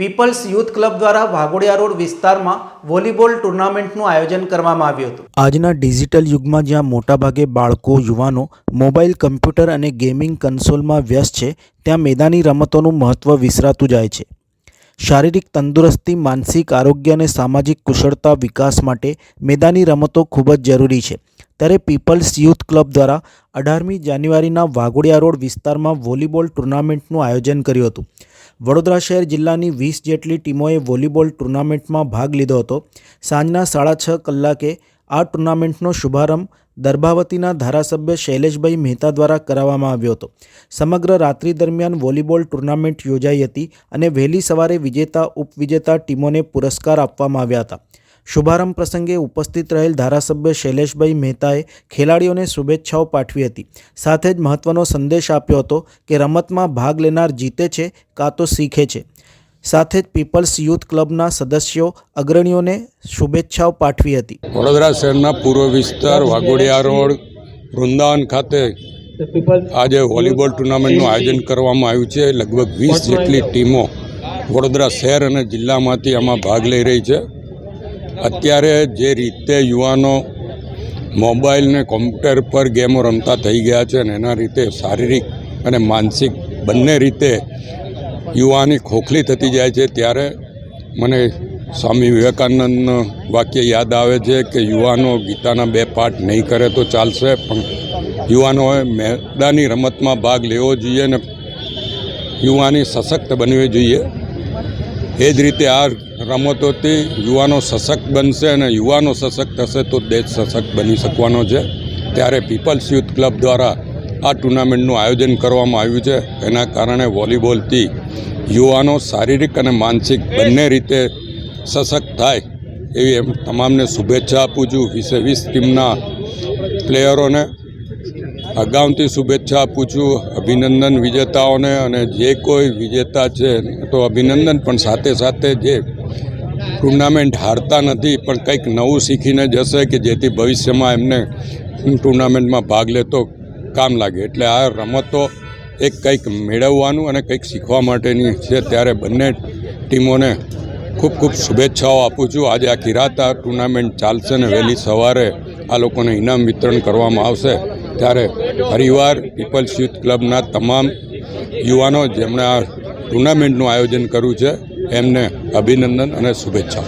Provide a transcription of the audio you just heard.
People's youth club દ્વારા Waghodia road વિસ્તારમાં volleyball ટુર્નામેન્ટનું આયોજન કરવામાં આવ્યું હતું. આજના ડિજિટલ યુગમાં જ્યાં મોટાભાગે બાળકો, યુવાનો મોબાઈલ, કમ્પ્યુટર અને ગેમિંગ કન્સોલમાં વ્યસ્ત છે, ત્યાં મેદાની રમતોનું મહત્ત્વ વિસરાતું જાય છે. શારીરિક તંદુરસ્તી, માનસિક આરોગ્ય અને સામાજિક કુશળતા વિકાસ માટે મેદાની રમતો ખૂબ જ જરૂરી છે. ત્યારે પીપલ્સ યુથ ક્લબ દ્વારા અઢારમી જાન્યુઆરીના વાઘોડિયા રોડ વિસ્તારમાં વોલીબોલ ટુર્નામેન્ટનું આયોજન કર્યું હતું. વડોદરા શહેર જિલ્લાની વીસ જેટલી ટીમોએ વોલીબોલ ટુર્નામેન્ટમાં ભાગ લીધો હતો. સાંજના સાડા છ કલાકે આ ટુર્નામેન્ટનો શુભારંભ દર્ભાવતીના ધારાસભ્ય શૈલેષભાઈ મહેતા દ્વારા કરાવવામાં આવ્યો હતો. સમગ્ર રાત્રિ દરમિયાન વોલીબોલ ટુર્નામેન્ટ યોજાઈ હતી અને વહેલી સવારે વિજેતા, ઉપવિજેતા ટીમોને પુરસ્કાર આપવામાં આવ્યા હતા. શુભારંભ પ્રસંગે ઉપસ્થિત રહેલ ધારાસભ્ય શૈલેષભાઈ મહેતાએ ખેલાડીઓને શુભેચ્છાઓ પાઠવી હતી. સાથે જ મહત્વનો સંદેશ આપ્યો હતો કે રમતમાં ભાગ લેનાર જીતે છે કાં તો શીખે છે. સાથે જ પીપલ્સ યુથ ક્લબના સદસ્યો અગ્રણીઓને શુભેચ્છાઓ પાઠવી હતી. વડોદરા શહેરના પૂર્વ વિસ્તાર વાઘોડિયા રોડ, વૃંદાવન ખાતે આજે વોલીબોલ ટુર્નામેન્ટનું આયોજન કરવામાં આવ્યું છે. લગભગ વીસ જેટલી ટીમો વડોદરા શહેર અને જિલ્લામાંથી આમાં ભાગ લઈ રહી છે. અત્યારે જે રીતે યુવાનો મોબાઈલ ને કોમ્પ્યુટર પર ગેમો રમતા થઈ ગયા છે અને એના રીતે શારીરિક અને માનસિક બંને રીતે યુવાની ખોખલી થતી જાય છે, ત્યારે મને સ્વામી વિવેકાનંદનું વાક્ય યાદ આવે છે કે યુવાનો ગીતાના બે પાઠ નહીં કરે તો ચાલશે, પણ યુવાનોએ મેદાની રમતમાં ભાગ લેવો જોઈએ અને યુવાની સશક્ત બનવી જોઈએ. એ જ રીતે આ રમતોથી યુવાનો સશક્ત બનશે અને યુવાનો સશક્ત થશે તો દેશ સશક્ત બની શકવાનો છે. ત્યારે પીપલ્સ યુથ ક્લબ દ્વારા આ ટુર્નામેન્ટનું આયોજન કરવામાં આવ્યું છે. એના કારણે વોલીબોલથી યુવાનો શારીરિક અને માનસિક બંને રીતે સશક્ત થાય એવી એમ તમામને શુભેચ્છા આપું છું. વીસે વીસ ટીમના પ્લેયરોને અગાઉથી શુભેચ્છા આપું છું અભિનંદન વિજેતાઓને અને જે કોઈ વિજેતા છે તો અભિનંદન, પણ સાથે સાથે જે ટુર્નામેન્ટ હારતા નથી, પણ કંઈક નવું શીખીને જશે કે જેથી ભવિષ્યમાં એમને ટુર્નામેન્ટમાં ભાગ લેતો કામ લાગે. એટલે આ રમતો એક કંઈક મેળવવાનું અને કંઈક શીખવા માટેની છે. ત્યારે બંને ટીમોને ખૂબ ખૂબ શુભેચ્છાઓ આપું છું. આજે આખી રાત આ ટુર્નામેન્ટ ચાલશે ને વહેલી સવારે આ લોકોને ઇનામ વિતરણ કરવામાં આવશે. ત્યારે પરિવાર પીપલ્સ યુથ ક્લબના તમામ યુવાનો જેમણે આ ટુર્નામેન્ટનું આયોજન કર્યું છે, એમને અભિનંદન અને શુભેચ્છાઓ.